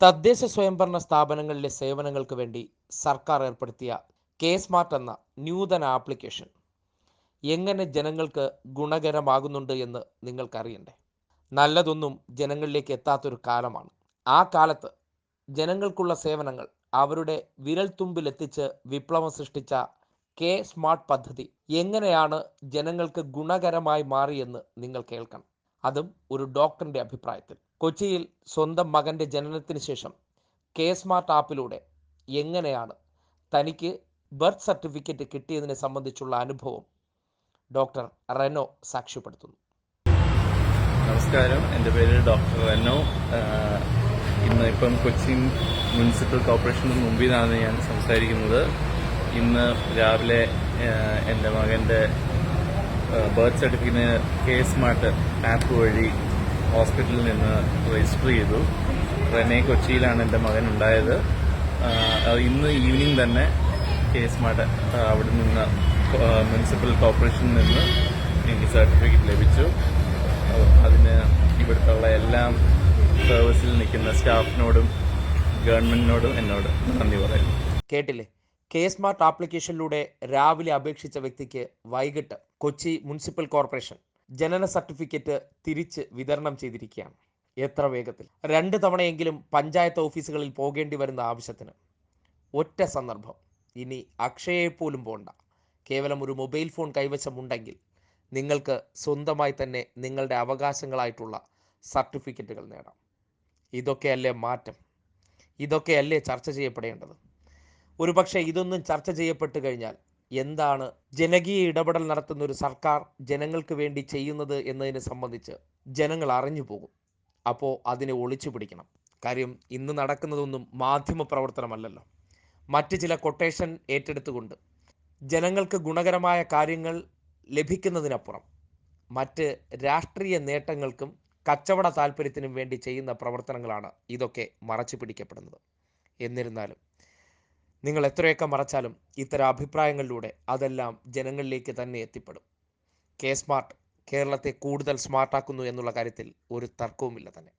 തദ്ദേശ സ്വയംഭരണ സ്ഥാപനങ്ങളിലെ സേവനങ്ങൾക്ക് വേണ്ടി സർക്കാർ ഏർപ്പെടുത്തിയ കെ സ്മാർട്ട് എന്ന ന്യൂതന ആപ്ലിക്കേഷൻ. എങ്ങനെ ജനങ്ങൾക്ക് ഗുണകരമാകുന്നുണ്ട് എന്ന് നിങ്ങൾക്കറിയണ്ടേ? നല്ലതൊന്നും ജനങ്ങളിലേക്ക് എത്താത്തൊരു കാലമാണ്. ആ കാലത്ത് ജനങ്ങൾക്കുള്ള സേവനങ്ങൾ അവരുടെ വിരൽത്തുമ്പിലെത്തിച്ച് വിപ്ലവം സൃഷ്ടിച്ച കെ സ്മാർട്ട് പദ്ധതി എങ്ങനെയാണ് ജനങ്ങൾക്ക് ഗുണകരമായി മാറിയെന്ന് നിങ്ങൾ കേൾക്കണം. അതും ഒരു ഡോക്ടറിന്റെ അഭിപ്രായത്തിൽ. കൊച്ചിയിൽ സ്വന്തം മകന്റെ ജനനത്തിന് ശേഷം കെ സ്മാർട്ട് ആപ്പിലൂടെ എങ്ങനെയാണ് തനിക്ക് ബർത്ത് സർട്ടിഫിക്കറ്റ് കിട്ടിയതിനെ സംബന്ധിച്ചുള്ള അനുഭവം ഡോക്ടർ റെനോ സാക്ഷ്യപ്പെടുത്തുന്നു. നമസ്കാരം. എന്റെ പേര് ഡോക്ടർ റെനോ. ഇന്ന് ഇപ്പം കൊച്ചിൻ മുനിസിപ്പൽ കോർപ്പറേഷന് മുമ്പിൽ നിന്നാണ് ഞാൻ സംസാരിക്കുന്നത്. ഇന്ന് രാവിലെ എന്റെ മകന്റെ ബർത്ത് സർട്ടിഫിക്കറ്റിന് കെ സ്മാർട്ട് ആപ്പ് വഴി ഹോസ്പിറ്റലിൽ നിന്ന് രജിസ്റ്റർ ചെയ്തു. റെനെ കൊച്ചിയിലാണ് എന്റെ മകൻ ഉണ്ടായത്. ഇന്ന് ഈവനിങ് തന്നെ കെ സ്മാർട്ട് അവിടെ നിന്ന് മുനിസിപ്പൽ കോർപ്പറേഷനിൽ നിന്ന് എനിക്ക് സർട്ടിഫിക്കറ്റ് ലഭിച്ചു. അതിന് ഇവിടുത്തെ എല്ലാം സർവീസിൽ നിൽക്കുന്ന സ്റ്റാഫിനോടും ഗവൺമെന്റിനോടും എന്നോട് നന്ദി പറയുന്നു. കേട്ടില്ലേ? കെ സ്മാർട്ട് ആപ്ലിക്കേഷനിലൂടെ രാവിലെ അപേക്ഷിച്ച വ്യക്തിക്ക് വൈകിട്ട് കൊച്ചി മുനിസിപ്പൽ കോർപ്പറേഷൻ ജനന സർട്ടിഫിക്കറ്റ് തിരിച്ച് വിതരണം ചെയ്തിരിക്കുകയാണ്. എത്ര വേഗത്തിൽ? രണ്ട് തവണയെങ്കിലും പഞ്ചായത്ത് ഓഫീസുകളിൽ പോകേണ്ടി വരുന്ന ആവശ്യത്തിന്. ഒറ്റ സന്ദർഭം. ഇനി അക്ഷയയെ പോലും പോണ്ട. കേവലം ഒരു മൊബൈൽ ഫോൺ കൈവശമുണ്ടെങ്കിൽ നിങ്ങൾക്ക് സ്വന്തമായി തന്നെ നിങ്ങളുടെ അവകാശങ്ങളായിട്ടുള്ള സർട്ടിഫിക്കറ്റുകൾ നേടാം. ഇതൊക്കെയല്ലേ മാറ്റം? ഇതൊക്കെയല്ലേ ചർച്ച ചെയ്യപ്പെടേണ്ടത്? ഒരുപക്ഷെ ഇതൊന്നും ചർച്ച ചെയ്യപ്പെട്ടു കഴിഞ്ഞാൽ എന്താണ് ജനകീയ ഇടപെടൽ നടത്തുന്ന ഒരു സർക്കാർ ജനങ്ങൾക്ക് വേണ്ടി ചെയ്യുന്നത് എന്നതിനെ സംബന്ധിച്ച് ജനങ്ങൾ അറിഞ്ഞു പോകും. അപ്പോൾ അതിനെ ഒളിച്ചു പിടിക്കണം. കാര്യം ഇന്ന് നടക്കുന്നതൊന്നും മാധ്യമ പ്രവർത്തനമല്ലല്ലോ. മറ്റ് ചില കൊട്ടേഷൻ ഏറ്റെടുത്തുകൊണ്ട് ജനങ്ങൾക്ക് ഗുണകരമായ കാര്യങ്ങൾ ലഭിക്കുന്നതിനപ്പുറം മറ്റ് രാഷ്ട്രീയ നേട്ടങ്ങൾക്കും കച്ചവട താല്പര്യത്തിനും വേണ്ടി ചെയ്യുന്ന പ്രവർത്തനങ്ങളാണ് ഇതൊക്കെ മറച്ചു പിടിക്കപ്പെടുന്നത്. എന്നിരുന്നാലും നിങ്ങൾ എത്രയൊക്കെ മറച്ചാലും ഇത്തരം അഭിപ്രായങ്ങളിലൂടെ അതെല്ലാം ജനങ്ങളിലേക്ക് തന്നെ എത്തിപ്പെടും. കെ സ്മാർട്ട് കേരളത്തെ കൂടുതൽ സ്മാർട്ടാക്കുന്നു എന്നുള്ള കാര്യത്തിൽ ഒരു തർക്കവുമില്ല തന്നെ.